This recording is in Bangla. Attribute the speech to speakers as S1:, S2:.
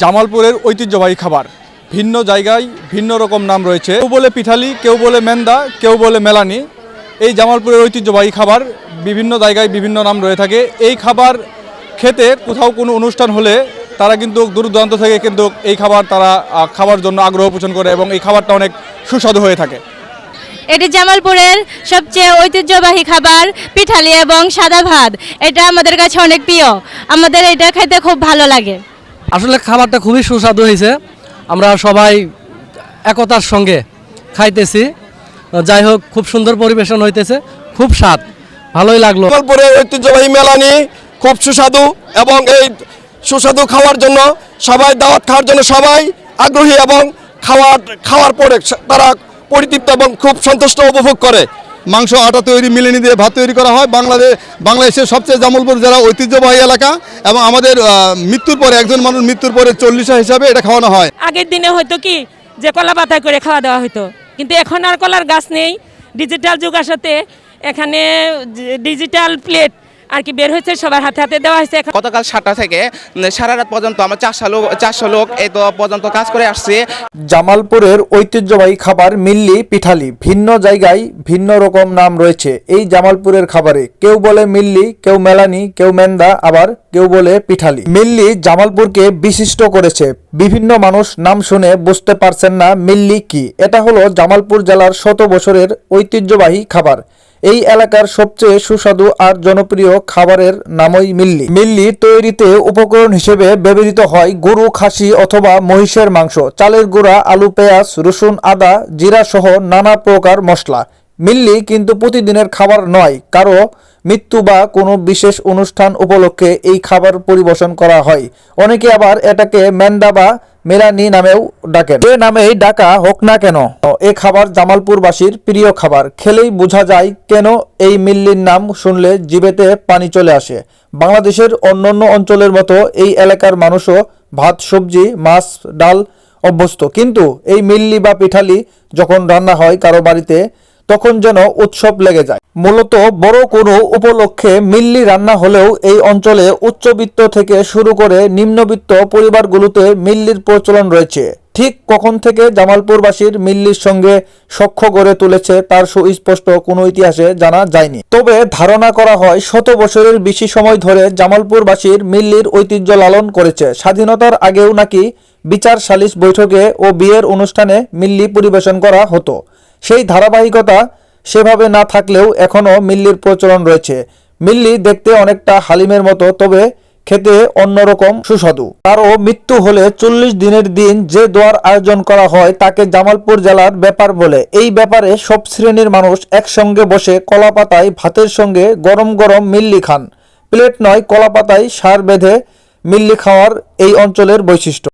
S1: জামালপুরের ঐতিহ্যবাহী খাবার। ভিন্ন জায়গায় ভিন্ন রকম নাম রয়েছে। কেউ বলে পিঠালি, কেউ বলে মেন্দা, কেউ বলে মেলানি। এই জামালপুরের ঐতিহ্যবাহী খাবার বিভিন্ন জায়গায় বিভিন্ন নাম রয়ে থাকে। এই খাবার খেতে কোথাও কোনো অনুষ্ঠান হলে তারা কিন্তু দূর দূরান্ত থেকে কিন্তু এই খাবার তারা খাওয়ার জন্য আগ্রহ পোষণ করে এবং এই খাবারটা অনেক সুস্বাদু হয়ে থাকে।
S2: এটি জামালপুরের সবচেয়ে ঐতিহ্যবাহী খাবার, পিঠালি এবং সাদা ভাত। এটা আমাদের কাছে অনেক প্রিয়। আমাদের এটা খেতে খুব ভালো লাগে।
S3: আসলে খাবারটা খুবই সুস্বাদু হয়েছে। আমরা সবাই একতার সঙ্গে খাইতেছি। যাই হোক, খুব সুন্দর পরিবেশন হইতেছে। খুব স্বাদ। ভালোই লাগল।
S4: জামালপুরের ঐতিহ্যবাহী মেলানি খুব সুস্বাদু এবং এই সুস্বাদু খাওয়ার জন্য সবাই, দাওয়াত খাওয়ার জন্য সবাই আগ্রহী এবং খাওয়ার খাওয়ার পরে তারা পরিতৃপ্ত এবং খুব সন্তুষ্ট উপভোগ করে।
S5: মাংস, আটা তৈরি, মিলেনি দিয়ে ভাত তৈরি করা হয়। বাংলাদেশ বাংলাদেশের সবচেয়ে জামলপুর জেলা ঐতিহ্যবাহী এলাকা এবং আমাদের মৃত্যুর পরে, একজন মানুষ মৃত্যুর পরে চল্লিশা হিসাবে এটা খাওয়ানো হয়।
S6: আগের দিনে হয়তো কি, যে কলা পাতা করে খাওয়া দেওয়া হতো কিন্তু এখন আর কলার গাছ নেই। ডিজিটাল যুগ আসাতে এখানে, ডিজিটাল প্লেট আর কি বের হয়েছে সবার হাতে হাতে দেওয়া হয়েছে
S7: গতকাল সাতটা থেকে সারা রাত পর্যন্ত আমার চারশো লোক চারশো লোক এই তো পর্যন্ত কাজ করে আসছে।
S8: জামালপুরের ঐতিহ্যবাহী খাবার মিল্লি পিঠালি ভিন্ন জায়গায় ভিন্ন রকম নাম রয়েছে। এই জামালপুরের খাবারে কেউ বলে মিল্লি কেউ মেলানি কেউ মেন্দা আবার কেউ বলে পিঠালি। মিল্লি জামালপুরকে বিশিষ্ট করেছে। বিভিন্ন মানুষ নাম শুনে বুঝতে পারছেন না মিল্লি কি। এটা হলো জামালপুর জেলার শত বছরের ঐতিহ্যবাহী খাবার। এই এলাকার সবচেয়ে সুস্বাদু আর জনপ্রিয় খাবারের নামই মিল্লি। মিল্লি তৈরিতে উপকরণ হিসেবে ব্যবহৃত হয় গরু, খাসি অথবা মহিষের মাংস। চালের গুঁড়া, আলু, পেঁয়াজ, রসুন, আদা, জিরা সহ নানা প্রকার মশলা। মিল্লি কিন্তু প্রতিদিনের খাবার নয়, কারও মৃত্যু বা কোনো বিশেষ অনুষ্ঠান উপলক্ষে এই খাবার পরিবেশন করা হয়। অনেকে আবার এটাকে মেন্দা বা মেলানি নামেও ডাকেন। যে নামেই ডাকা হোক না কেন, এ খাবার জামালপুরবাসীর প্রিয় খাবার। খেলেই বোঝা যায় কেন এই মিল্লির নাম শুনলে জিবেতে পানি চলে আসে। বাংলাদেশের অন্যান্য অঞ্চলের মতো এই এলাকার মানুষও ভাত, সবজি, মাছ, ডাল অভ্যস্ত। কিন্তু এই মিল্লি বা পিঠালি যখন রান্না হয় কারও বাড়িতে তখন যেন উৎসব লেগে যায়। মূলত বড় কোনো উপলক্ষে মিল্লি রান্না হলেও এই অঞ্চলে উচ্চবিত্ত থেকে শুরু করে নিম্নবিত্ত পরিবারগুলোতে মিল্লির প্রচলন রয়েছে। ঠিক কখন থেকে জামালপুরবাসীর মিল্লির সঙ্গে সখ্য গড়ে তুলেছে তার সুস্পষ্ট কোনো ইতিহাসে জানা যায়নি। তবে ধারণা করা হয় শত বছরের বেশি সময় ধরে জামালপুরবাসীর মিল্লির ঐতিহ্য লালন করেছে। স্বাধীনতার আগেও নাকি বিচার সালিশ বৈঠকে ও বিয়ের অনুষ্ঠানে মিল্লি পরিবেশন করা হতো। সেই ধারাবাহিকতা সেভাবে না থাকলেও এখনও মিল্লির প্রচলন রয়েছে। মিল্লি দেখতে অনেকটা হালিমের মতো, তবে খেতে অন্যরকম সুস্বাদু। তারও মৃত্যু হলে চল্লিশ দিনের দিন যে দোয়ার আয়োজন করা হয় তাকে জামালপুর জেলার ব্যাপার বলে। এই ব্যাপারে সব শ্রেণির মানুষ একসঙ্গে বসে কলা পাতায় ভাতের সঙ্গে গরম গরম মিল্লি খান। প্লেট নয়, কলা পাতায় সার বেঁধে মিল্লি খাওয়ার এই অঞ্চলের বৈশিষ্ট্য।